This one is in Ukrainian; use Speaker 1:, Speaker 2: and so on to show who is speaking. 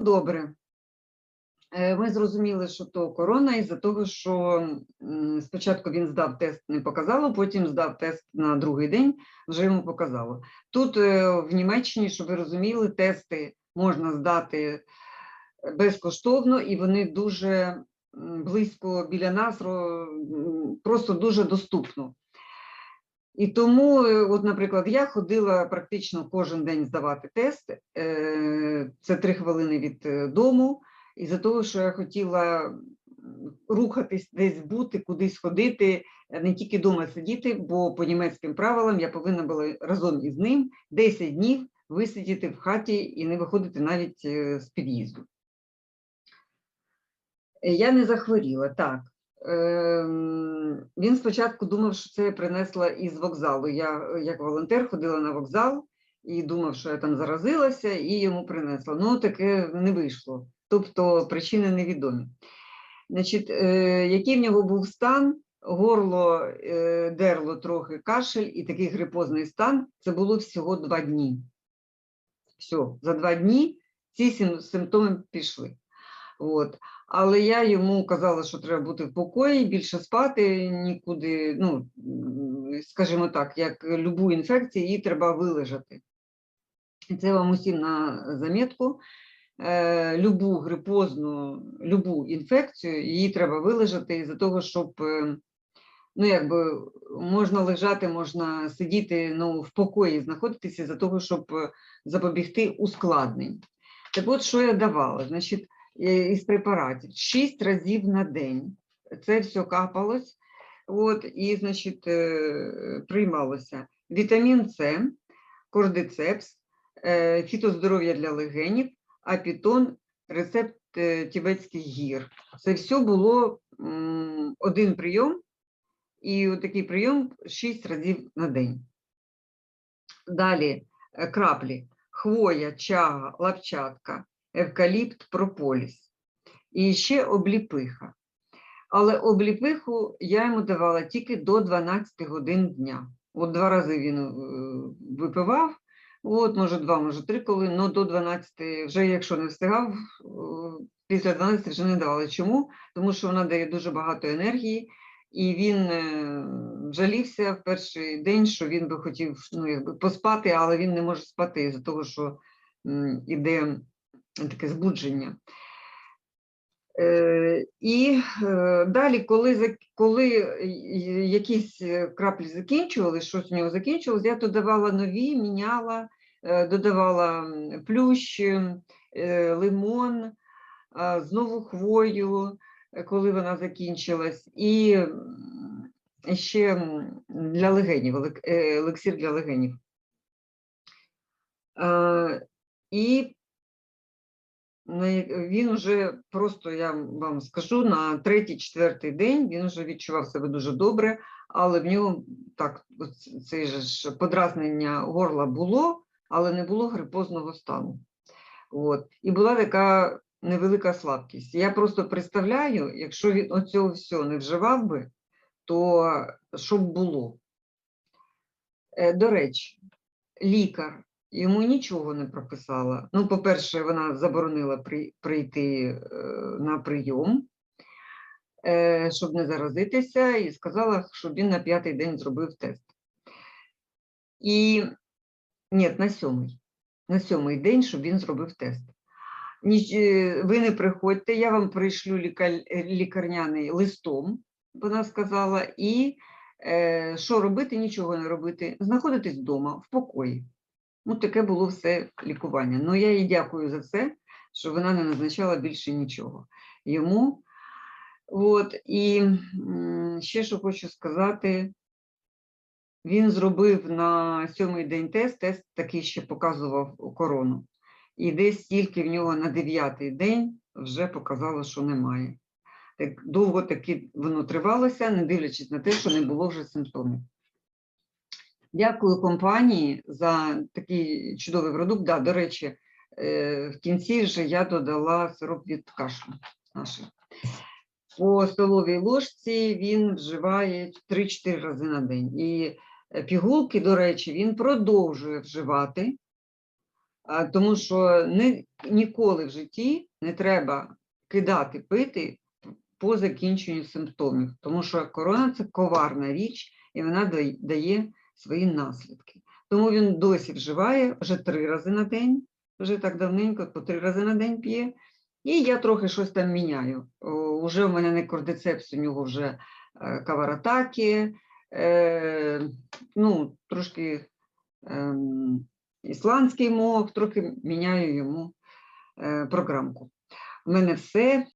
Speaker 1: добре. Е, Ми зрозуміли, що то корона, із-за того, що спочатку він здав тест, не показало, потім здав тест на другий день, вже йому показало. Тут е, в Німеччині, щоб ви розуміли, тести можна здати безкоштовно, і вони дуже близько біля нас, просто дуже доступно. І тому, е, от, наприклад, я ходила практично кожен день здавати тест. е, Це три хвилини від е, дому. Із-за того, що я хотіла рухатись, десь бути, кудись ходити, не тільки вдома сидіти, бо по німецьким правилам я повинна була разом із ним 10 днів висидіти в хаті і не виходити навіть з під'їзду. Я не захворіла, так. Ем, Він спочатку думав, що це я принесла із вокзалу. Я як волонтер ходила на вокзал і думав, що я там заразилася, і йому принесла. Ну, таке не вийшло. Тобто причини невідомі. Значить, е, який в нього був стан? Горло е, дерло трохи кашель і такий грипозний стан. Це було всього два дні. Все, за два дні ці сим- симптоми пішли. От. Але я йому казала, що треба бути в покої, більше спати, нікуди, ну, скажімо так, як любу інфекцію, її треба вилежати. Це вам усім на замітку. Е, любу грипозну, любу інфекцію, її треба вилежати із-за того, щоб е, ну, якби можна лежати, можна сидіти ну, в покої, знаходитися за того, щоб е, запобігти ускладнень. Так от, що я давала? Значить, із препаратів 6 разів на день. Це все капалось, от, і, значить, е, приймалося вітамін С, кордицепс, е, фітоздоров'я для легенів, апітон, рецепт е, тібетських гір. Це все було один прийом, і такий прийом 6 разів на день. Далі е, краплі, хвоя, чага, лапчатка, евкаліпт, прополіс. І ще обліпиха. Але обліпиху я йому давала тільки до 12 годин дня. От два рази він е, випивав, от, може, два, може, три коли, але до 12, вже якщо не встигав, е, після 12 вже не давали. Чому? Тому що вона дає дуже багато енергії, і він е, жалівся в перший день, що він би хотів ну, якби поспати, але він не може спати із-за того, що іде таке збудження. Е, І е, далі, коли, коли е, якісь краплі закінчували, щось у нього закінчилось, я додавала нові, міняла, додавала плющ, лимон, знову хвою, коли вона закінчилась, і ще для легенів, елек- е, елексир для легенів. І він уже просто, я вам скажу, на третій-четвертий день він вже відчував себе дуже добре, але в нього так, це ж подразнення горла було, але не було грипозного стану. От. І була така невелика слабкість. Я просто представляю, якщо він оцього все не вживав би, то що б було? Е, До речі, лікар йому нічого не прописала. Ну, по-перше, вона заборонила при- прийти е, на прийом, е, щоб не заразитися, і сказала, щоб він на п'ятий день зробив тест. І ні, на сьомий. На сьомий день, щоб він зробив тест. Ніч, е, ви не приходьте, я вам прийшлю лікар, лікарняний листом, вона сказала, і е, що робити, нічого не робити, знаходитись вдома, в покої. Ну, таке було все лікування. Ну, я їй дякую за це, що вона не назначала більше нічого йому. От, і ще що хочу сказати, він зробив на сьомий день тест, тест такий ще показував корону. І десь тільки в нього на дев'ятий день вже показало, що немає. Так довго таки воно тривалося, не дивлячись на те, що не було вже симптомів. Дякую компанії за такий чудовий продукт. Да, до речі, е, в кінці вже я додала сироп від кашлю наший. По столовій ложці він вживає 3-4 рази на день. І е, пігулки, до речі, він продовжує вживати. Тому що ни, ніколи в житті не треба кидати пити по закінченню симптомів, тому що корона це коварна річ, і вона дає свої наслідки. Тому він досі вживає вже три рази на день, вже так давненько, по три рази на день п'є. І я трохи щось там міняю. Уже в мене не кордицепс, у нього вже е, каваратаки, е, ну, трошки ем, ісландський мов, трохи міняю йому е, програмку. У мене все